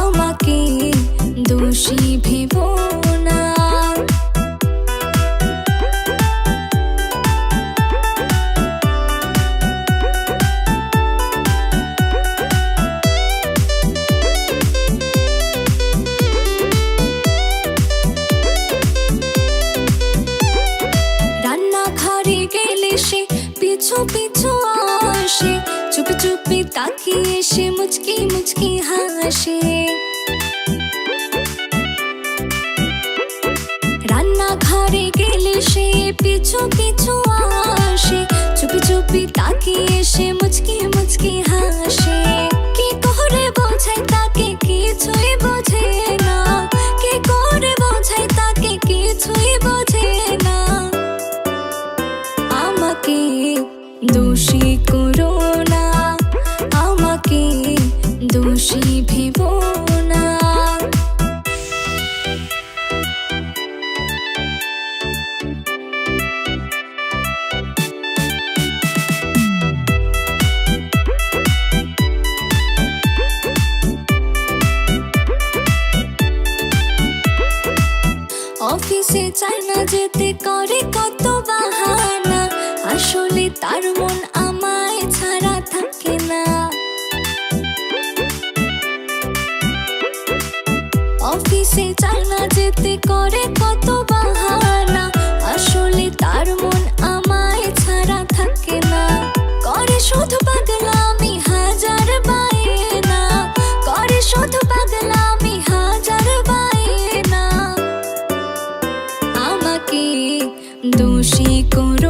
আমাকে দোষী ভেবো না। রান্নাঘরে গেলে সে পিছু পিছু আসে, চুপি চুপি তাকিয়ে সে মুচকি মুচকি হাসে। রান্না ঘরে গেলে সে পিছু পিছু দোষী করো না আমাকে দোষী ভেবো না। অফিসে চায় না যেতে করে কত বাহানা আসলে তার মন আমায় ছাড়া থাকে না। অফিসে চায় যেতে করে কত বাহানা, আসলে তার মন আমায় ছাড়া থাকে না। করে শুধু পাগলামি হাজার বায়না, করে শুধু পাগলামি হাজার আমাকে দোষী করো